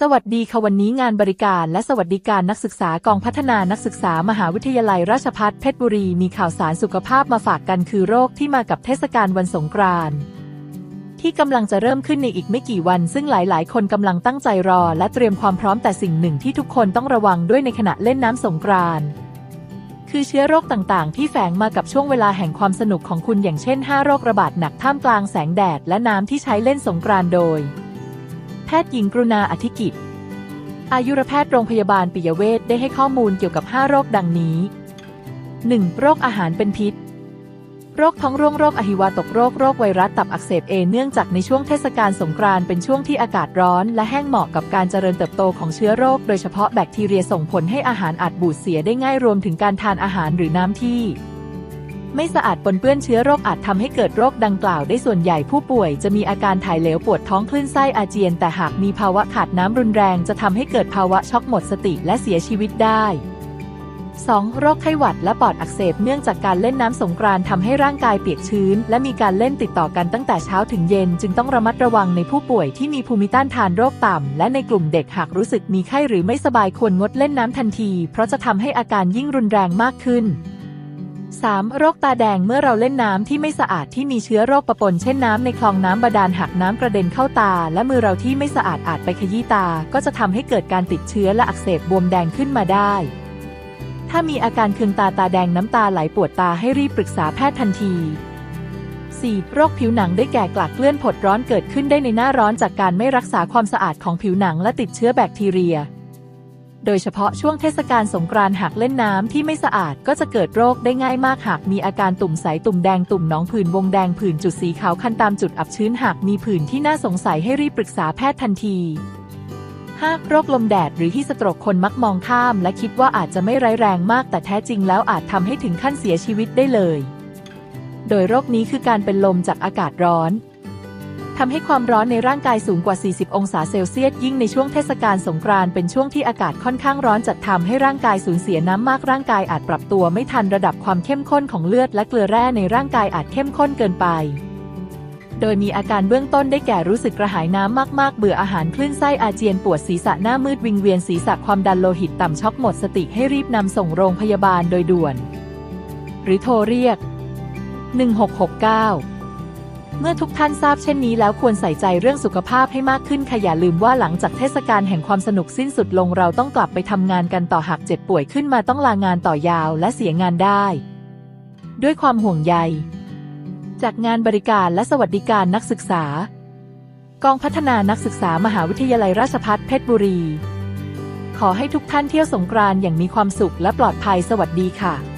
สวัสดีค่ะวันนี้งานบริการและสวัสดิการนักศึกษากองพัฒนานักศึกษามหาวิทยาลัยราชภัฏเพชรบุรีมีข่าวสารสุขภาพมาฝากกันคือโรคที่มากับเทศกาลวันสงกรานต์ที่กำลังจะเริ่มขึ้นในอีกไม่กี่วัน ซึ่งหลาย ๆ คนกำลังตั้งใจรอ และเตรียมความพร้อมแต่สิ่งหนึ่งที่ทุกคนต้องระวังด้วยในขณะเล่นน้ำสงกรานต์คือเชื้อโรคต่าง ๆ ที่แฝงมากับช่วงเวลาแห่งความสนุกของคุณอย่างเช่น 5 โรคระบาดหนักท่ามกลางแสงแดดและน้ำที่ใช้เล่นสงกรานต์โดย แพทย์หญิงกรุณาอธิกิจ อายุรแพทย์โรงพยาบาลปิยเวชได้ให้ข้อมูลเกี่ยวกับ 5 โรคดังนี้ 1. โรคอาหารเป็นพิษ โรคท้องร่วงโรคอหิวาตกโรคโรคไวรัสตับอักเสบเอเนื่องจากในช่วงเทศกาลสงกรานต์เป็นช่วงที่อากาศร้อน และแห้งเหมาะกับการเจริญเติบโตของเชื้อโรค โดยเฉพาะแบคทีเรียส่งผลให้อาหารอาจบูดเสียได้ง่ายรวมถึงการทานอาหารหรือน้ำที่ ไม่สะอาดปนเปื้อนเชื้อโรคอาจทำให้เกิดโรคดังกล่าวได้ส่วนใหญ่ผู้ป่วยจะมีอาการถ่ายเหลวปวดท้องคลื่นไส้อาเจียน แต่หากมีภาวะขาดน้ำรุนแรงจะทำให้เกิดภาวะช็อกหมดสติและเสียชีวิตได้ 2. โรคไข้หวัดและปอดอักเสบเนื่องจากการเล่นน้ำสงกรานทำให้ร่างกายเปียกชื้น และมีการเล่นติดต่อกันตั้งแต่เช้าถึงเย็น จึงต้องระมัดระวังในผู้ป่วยที่มีภูมิต้านทานโรคต่ำ และในกลุ่มเด็กหากรู้สึกมีไข้หรือไม่สบายควรงดเล่นน้ำทันที เพราะจะทำให้อาการยิ่งรุนแรงมากขึ้น 3. โรคตาแดงเมื่อเราเล่นน้ำที่ไม่สะอาดที่มีเชื้อโรคปะปนเช่นน้ำในคลองน้ำบาดาลหากน้ำกระเด็นเข้าตา และมือเราที่ไม่สะอาดอาจไปขยี้ตา ก็จะทำให้เกิดการติดเชื้อและอักเสบบวมแดงขึ้นมาได้ ถ้ามีอาการเคืองตาตาแดงน้ำตาไหลปวดตาให้รีบปรึกษาแพทย์ทันที 4. โรคผิวหนังได้แก่กลากเกลื่อนผดร้อนเกิดขึ้นได้ในหน้าร้อนจากการไม่รักษาความสะอาดของผิวหนังและติดเชื้อแบคทีเรีย โดยเฉพาะช่วงเทศกาลสงกรานต์หากเล่นน้ำที่ไม่สะอาดก็จะเกิดโรคได้ง่ายมากหากมีอาการตุ่มใสตุ่มแดงตุ่มหนองผื่นวงแดงผื่นจุดสีขาวคันตามจุดอับชื้นหากมีผื่นที่น่าสงสัยให้รีบปรึกษาแพทย์ทันที 5. โรคลมแดดหรือที่สโตรกคนมักมองข้าม และคิดว่าอาจจะไม่ร้ายแรงมากแต่แท้จริงแล้วอาจทำให้ถึงขั้นเสียชีวิตได้เลย โดยโรคนี้คือการเป็นลมจากอากาศร้อน ทำให้ความร้อนในร่างกายสูงกว่า 40 องศาเซลเซียส ยิ่งในช่วงเทศกาลสงกรานต์เป็นช่วงที่อากาศค่อนข้างร้อนจัดทำให้ร่างกายสูญเสียน้ำมากร่างกายอาจปรับตัวไม่ทันระดับความเข้มข้นของเลือดและเกลือแร่ในร่างกายอาจเข้มข้นเกินไป โดยมีอาการเบื้องต้นได้แก่รู้สึกกระหายน้ำมากๆ เบื่ออาหารคลื่นไส้อาเจียนปวดศีรษะหน้ามืดวิงเวียนศีรษะความดันโลหิตต่ำช็อกหมดสติให้รีบนำส่งโรงพยาบาลโดยด่วน หรือโทรเรียก 1669 เมื่อทุกท่านทราบเช่นนี้แล้วควรใส่ใจเรื่องสุขภาพให้มากขึ้นค่ะอย่าลืมว่าหลังจากเทศกาลแห่งความสนุกสิ้นสุดลงเราต้องกลับไปทำงานกันต่อหากเจ็บป่วยขึ้นมาต้องลางานต่อยาวและเสียงานได้ ด้วยความห่วงใย จากงานบริการและสวัสดิการนักศึกษา กองพัฒนานักศึกษามหาวิทยาลัยราชภัฏเพชรบุรี ขอให้ทุกท่านเที่ยวสงกรานต์อย่างมีความสุขและปลอดภัยสวัสดีค่ะ